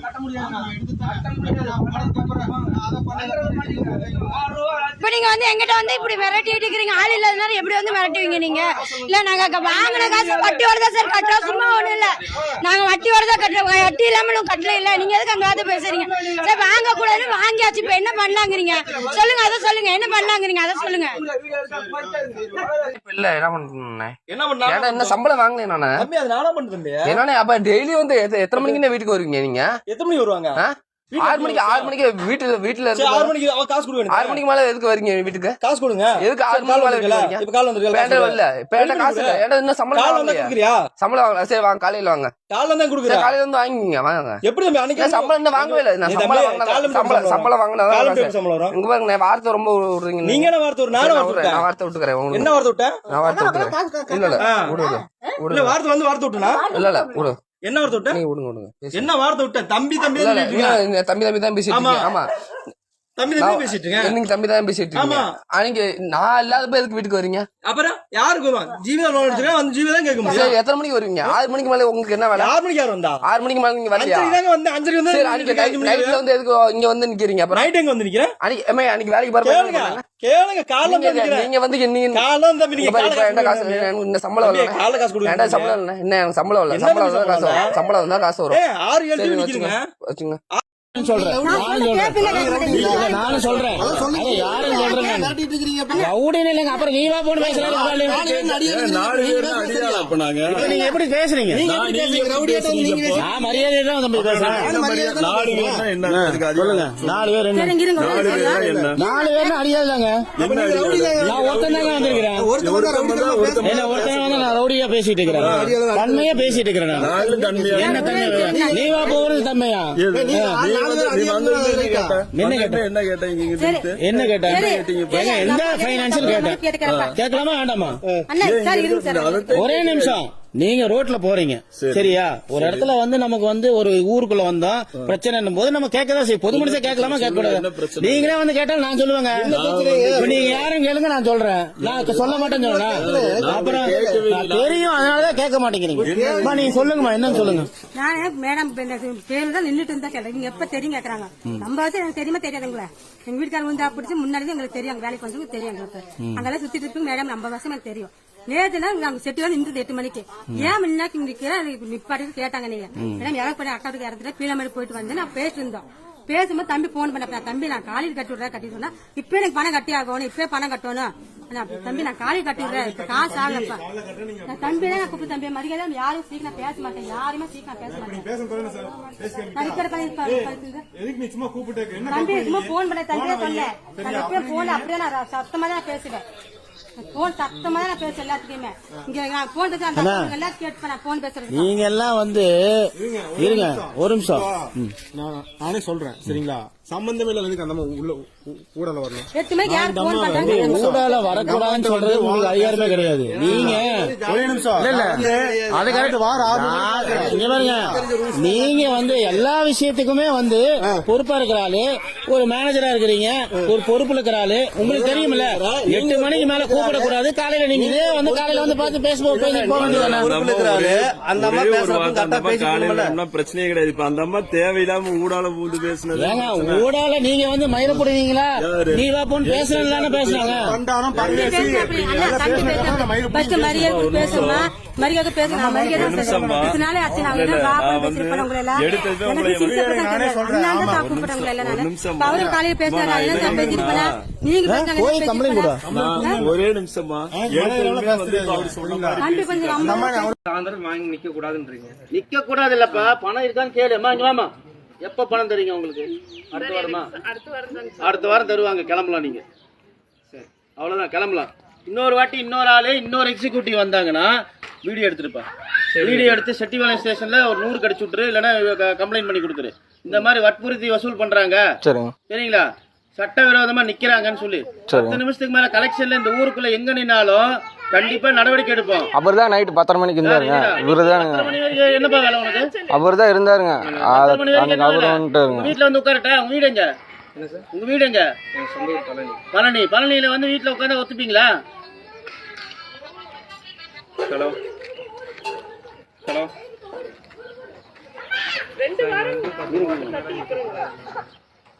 கட்ட முடியாது இப்ப நீங்க வந்து எங்கிட்ட வந்து இப்படி மிரட்டிட்டு இருக்கிறீங்க ஆள் இல்லாதனால எப்படி வந்து மிரட்டுவீங்க நீங்க? இல்ல நாங்க க- வாங்கின காசு வட்டியோட தான் சார் கட்டுறோம். சும்மா ஒண்ணும் இல்ல. நாங்க வட்டியோட தான் கட்டுறோம். வட்டி இல்லாம நம்ம கட்டல இல்ல. நீங்க எதுக்கு அந்த வார்த்தை பேசுறீங்க? சரி வாங்க கூடாதுன்னு வாங்கியாச்சு. இப்ப என்ன பண்ணலாங்கிறீங்க சொல்லுங்க அதை சொல்லுங்க. என்ன பண்ணலாங்கிறீங்க அதை சொல்லுங்க. இல்ல என்ன பண்ணேன் என்ன பண்ணா என்ன சம்பளம் வாங்கினேன் நானு. நானா அப்ப டெய்லி வந்து எத்த- எத்தனை மணிக்கு வீட்டுக்கு வருவீங்க நீங்க? எத்தனை மணிக்கு வருவாங்க? ஆ? ஆறு மணிக்கு ஆறு மணிக்கு வீட்டுல வீட்டுல ஆறு இருந்து மணிக்கு அவ காசு கொடுங்க ஆறு மணிக்கு மேல எதுக்கு வரீங்க வீட்டுக்கு? காசு கொடுங்க. எதுக்கு ஆறு கால் மேல வரீங்க? இப்ப கால் வந்திருக்கல வரல. காசு இல்ல. இன்னும் சம்பளம் கால் வந்தா கொடுக்குறியா? சம்பளம் வாங்கல சரி வாங்க காலையில வாங்க. கால் வந்தா சரி கொடுக்குறியா காலையில வந்து வாங்கிங்க வாங்க. எப்படி அன்னைக்கு சம்பளம் இன்னும் வாங்கவே இல்லை? நான் சம்பளம் வாங்கினா சம்பளம் சம்பளம் வாங்கினா காலம் தான் எப்படி சம்பளம் வரும். இங்க பாருங்க நான் வார்த்தை ரொம்ப விடுறீங்க நீங்க என்ன வார்த்தை ஒரு நான் வார்த்தை நான் விட்டுக்கிறேன் உங்களுக்கு என்ன வார்த்தை விட்டேன் நான் வார்த்தை விட்டுக்கிறேன். இல்ல இல்ல ஆ. விடு விடு இல்ல விடு வார்த்தை வந்து வார்த்தை விட்டுனா? இல்ல இல்ல விடு என்ன வார்த்தை பேசுங்க. என்ன வார்த்தை விட்டேன் தம்பி தம்பி தம்பி தம்பி தான் பேசிட்டு ஆமா. தம்பி தம்பி பேசிட்டு இருக்கேன். நீங்க தம்பி தான் பேசிட்டு இருக்கீங்க. அன்னைக்கு நான் இல்லாதப்ப எதுக்கு வீட்டுக்கு வரீங்க? அப்புறம் யாருக்கு வருவான் ஜீவிதா லோன் அந்த ஜீவிதா கேட்க முடியும். எத்தனை மணிக்கு வருவீங்க? ஆறு மணிக்கு மேல உங்களுக்கு என்ன வேலை? ஆறு மணிக்கு யார் வந்தா? ஆறு மணிக்கு மேல நீங்க வரலையா அஞ்சரை தாங்க வந்து அஞ்சரை வந்து சரி அன்னைக்கு நைட் நைட்ல வந்து எதுக்கு இங்க வந்து நிக்கிறீங்க அப்புறம்? நைட் எங்க வந்து நிக்கிறேன்? அன்னைக்கு ஏம்மா, அன்னைக்கு வேலைக்கு பாருங்க கேளுங்க. காலைல வந்து நீங்க வந்து நீங்க காலைல வந்து நீங்க என்ன காசு. இல்ல, இந்த சம்பளம் வரல காலைல காசு கொடுங்க. ஏன்டா சம்பளம் இல்ல? என்ன எனக்கு சம்பளம் இல்ல என்ன சம்பளம் வந்தா காசு சம்பளம் வரும். சம்பளம் வந்தா? காசு வரும். ஆறு ஏழு வச்சுங்க நிக்கிறீங்க? வச்சுங்க. நானும் சொல்றேன். யாரும் சொல்றேன் ரவுடின்னு இல்லைங்க. அப்புறம் நீ வா போன் இப்ப நீங்க எப்படி பேசுறீங்க? நான் மரியாதை தான் தம்பி பேசுறேன். சொல்லுங்க. நாலு பேர் என்ன. நாலு பேர் தாங்க. நான் ஒருத்தன் தாங்க வந்திருக்கிறேன். என்ன ஒருத்தன் வந்து நான் ரவுடியா பேசிட்டு இருக்கிறேன். தன்மையா பேசிட்டு இருக்கிறேன் நான். என்ன தன்மை நீ வா போறது தன்மையா? என்ன கேட்டேன் என்ன கேட்டீங்க என்ன கேட்டேன் எந்த. பைனான்சியல். கேட்கலாமா? வேண்டாமா? அண்ணா சார் இருங்க சார். ஒரே நிமிஷம். நீங்க ரோட்ல போறீங்க. சரியா? ஒரு இடத்துல வந்து நமக்கு வந்து ஒரு ஊருக்குள்ள வந்தோம் பிரச்சனை போது நம்ம கேட்கதான் செய்யும். பொது மனுஷன் கேட்கலாமா கேட்க கூடாது நீங்களே வந்து கேட்டா நான் சொல்லுவேங்க. நீங்க யாரும் கேளுங்க நான் சொல்றேன். நான் சொல்ல மாட்டேன்னு சொல்றேன். அப்புறம் நான் தெரியும் அதனாலதான் கேட்க மாட்டேங்கிறீங்க. நீங்க சொல்லுங்கம்மா என்னன்னு சொல்லுங்க. நானே மேடம் பேரு தான் நின்னுட்டு இருந்தா கேட்டேன். நீங்க எப்ப தெரியும் கேக்குறாங்க. நம்ம வந்து எனக்கு தெரியுமா தெரியாதுங்களே? எங்க வீட்டுக்காரங்க வந்து பிடிச்சி முன்னாடி எங்களுக்கு தெரியும். வேலைக்கு வந்து தெரியும் எங்களுக்கு. அங்கெல்லாம் சுத்திட்டு இருக்கு மேடம். நம்ம வருஷம் எனக்கு தெரியும். நேற்றுனா நாங்க செட்டு நின்றது எட்டு மணிக்கு. ஏன் முன்னாடி நிப்பாட்டி கேட்டாங்க நீங்க. மேடம் இறக்க பண்ணி அக்காவுக்கு இறந்துட்டு பீளமேடு போயிட்டு வந்து நான் பேசிட்டு இருந்தோம் பேசும்போது தம்பி போன் பண்ண தம்பி நான் காலையில் கட்டி விடுறேன் கட்டி சொன்னா இப்ப எனக்கு பணம் கட்டி ஆகணும் இப்பவே பணம் கட்டணும். தம்பி நான் காலையில் கட்டி விடுறேன் காசு ஆகலப்பா. நான் தம்பி தான் நான் கூப்பிட்டு தம்பி மரியாதை யாரும் சீக்கிரம் பேச மாட்டேன் யாருமே சீக்கிரம் பேச மாட்டேன். தம்பி சும்மா போன் பண்ண தம்பி தான் சொன்னேன் போன் அப்படியே நான் சத்தமா தான் பேசுவேன். போன் சத்தமா தான் நான் பேசுவேன் எல்லாத்துக்குமே. இங்க நான் போன் பேச அந்த எல்லாத்தையும் நான் போன் பேசுறது. நீங்க எல்லாம் வந்து இருங்க ஒரு நிமிஷம். நானே சொல்றேன் சரிங்களா? சம்பந்தமே இல்ல எதுக்கு அந்த அம்மா உள்ள ஊடல வரணும். ஊடால வரக்கூடாதுன்னு சொல்றது உங்களுக்கு அதிகாரமே கிடையாது. நீங்க ஒரே நிமிஷம். இல்ல இல்ல. அது கரெக்ட் வார இங்க பாருங்க. நீங்க வந்து எல்லா விஷயத்துக்குமே வந்து பொறுப்பா இருக்கிற ஆளு ஒரு மேனேஜரா இருக்கிறீங்க ஒரு பொறுப்புல இருக்கிற ஆளு உங்களுக்கு தெரியுமில்ல எட்டு மணிக்கு மேல கூப்பிடக்கூடாது. காலையில நீங்க இதே வந்து காலையில வந்து பார்த்து பேசும்போது பேசிட்டு போக வேண்டியதானே அந்த அம்மா பேசுறப்ப கரெக்டா பேசிக்கணும்ல. பிரச்சனையே கிடையாது. இப்ப அந்த அம்மா தேவையில்லாம ஊடால பூந்து பேசுனது ஊடால நீங்க வந்து மயிர போடுவீங்களா நீ வா போன்னு பேசுறாங்க? பேசுனா ஃபர்ஸ்ட் மரியாதை பேசுமா மரியாதை பேசணும் இதனால ஆச்சு நான் என்ன வா பண்ணி பேசிருப்பேன் உங்களை எல்லாம் எனக்கு தான் எல்லாம் நானு. அவரு காலையில பேசினாரு என்ன பேசிருப்பேன் நீங்க போய்? ஒரே நிமிஷமா சாயந்தரம் வாங்கி நிக்க கூடாதுன்றீங்க நிக்க கூடாது இல்லப்பா பணம் இருக்கான்னு கேளு. வாமா எப்ப பணம் தருவீங்க உங்களுக்கு? அடுத்த வாரமா? அடுத்த வாரம் தருவாங்க கிளம்பலாம் நீங்க. சரி அவ்வளவுதான் கிளம்பலாம். இன்னொரு வாட்டி இன்னொரு ஆளு இன்னொரு எக்ஸிக்யூட்டிவ் வந்தாங்கன்னா வீடியோ எடுத்துருப்பா வீடியோ எடுத்து செட்டிவாளையம் ஸ்டேஷன்ல ஒரு நூறு கடிச்சு விட்டுரு இல்லைன்னா கம்ப்ளைண்ட் பண்ணி கொடுத்துரு. இந்த மாதிரி வற்புறுத்தி வசூல் பண்றாங்க. சரிங்க. சரிங்களா? சட்டவிரோதமா நிக்கிறாங்கன்னு சொல்லி. பத்து நிமிஷத்துக்கு மேல கலெக்ஷன்ல இந்த ஊருக்குள்ள எங்க நின்னாலும் கண்டிப்பா நடவடிக்கை எடுப்போம். அவர் தான் நைட்டு பத்தரை மணிக்கு இருந்தாருங்க. இவரு வரைக்கும் என்னப்பா வேலை உனக்கு? அவர் தான் இருந்தாருங்க உங்க வீட்டுல வந்து உட்காரட்டா? உங்க வீடு எங்க? உங்க வீடு எங்க? பழனி. பழனியில வந்து வீட்டுல உட்காந்து ஒத்துப்பீங்களா? ஹலோ. ஹலோ.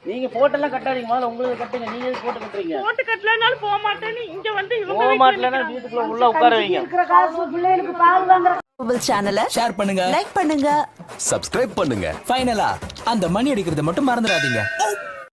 நீங்க போட்டெல்லாம் கட்டாதீங்க. முதல்ல உங்களுக்கு கட்டுங்க. நீங்க எதுக்கு போட்டு கட்டுறீங்க? போட்டு கட்டலனாலும் போக மாட்டேன்னு இங்க வந்து இவங்க போக மாட்டலன்னா வீட்டுக்குள்ள உள்ள உட்கார வைங்க குபல் சேனலை ஷேர் பண்ணுங்க. லைக் பண்ணுங்க. சப்ஸ்கிரைப் பண்ணுங்க. ஃபைனலா அந்த மணி அடிக்கிறத மட்டும் மறந்துடாதீங்க.